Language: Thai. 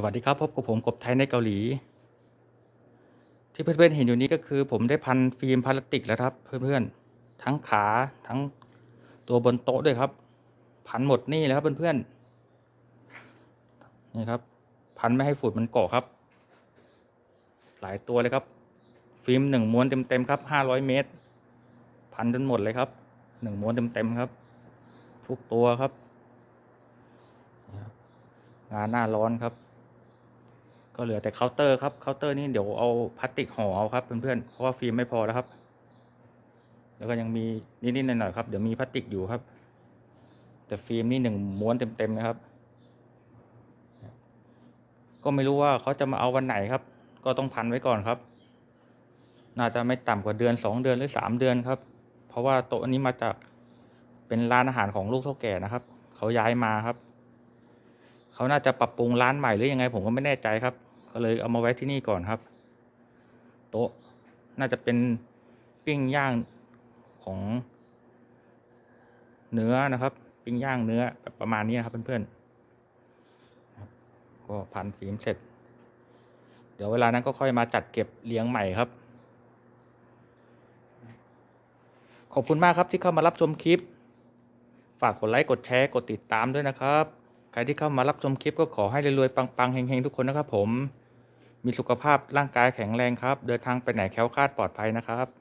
สวัสดีครับพบกับผมกบไทยในเกาหลี ที่เพื่อนๆเห็นอยู่นี้ก็คือ ผมได้พันฟิล์มพลาสติกแล้วครับ เพื่อนๆทั้งขาทั้งตัวบนโต๊ะด้วยครับ พันหมดนี่แล้วครับเพื่อนๆนี่ครับ พันไม่ให้ฝุ่นมันเกาะครับ หลายตัวเลยครับ ฟิล์มหนึ่งม้วนเต็มๆครับห้าร้อยเมตร พันจนหมดเลยครับหนึ่งม้วนเต็มๆครับ ทุกตัวครับนี่ครับงานหน้าร้อนครับ ก็เหลือแต่เคาน์เตอร์ครับเคาน์เตอร์นี่เดี๋ยวเอาพลาสติกห่อเอาครับเพื่อนๆเพราะว่าฟิล์มไม่พอแล้วครับ แล้วก็ยังมีนิดๆหน่อยๆครับเดี๋ยวมีพลาสติกอยู่ครับ แต่ฟิล์มนี่หนึ่งม้วนเต็มๆนะครับ ก็ไม่รู้ว่าเขาจะมาเอาวันไหนครับ ก็ต้องพันไว้ก่อนครับ น่าจะไม่ต่ำกว่าเดือนสองเดือนหรือสามเดือนครับ เพราะว่าโต๊ะนี้มาจากเป็นร้านอาหารของลูกเท่าแก่นะครับ เขาย้ายมาครับ เขาน่าจะปรับปรุงร้านใหม่หรือยังไงผมก็ไม่แน่ใจครับ ก็เลยเอามาไว้ที่นี่ก่อนครับ โต๊ะน่าจะเป็นปิ้งย่างของเนื้อนะครับ ปิ้งย่างเนื้อแบบประมาณนี้ครับเพื่อนๆก็พันฟิล์มเสร็จ เดี๋ยวเวลานั้นก็ค่อยมาจัดเก็บเลี้ยงใหม่ครับ ขอบคุณมากครับที่เข้ามารับชมคลิป ฝากกดไลค์กดแชร์กดติดตามด้วยนะครับ ใครที่เข้ามารับชมคลิปก็ขอให้รวยๆปังๆเฮงๆทุกคนนะครับผม มีสุขภาพร่างกายแข็งแรงครับ เดินทางไปไหนแคล้วคลาดปลอดภัยนะครับ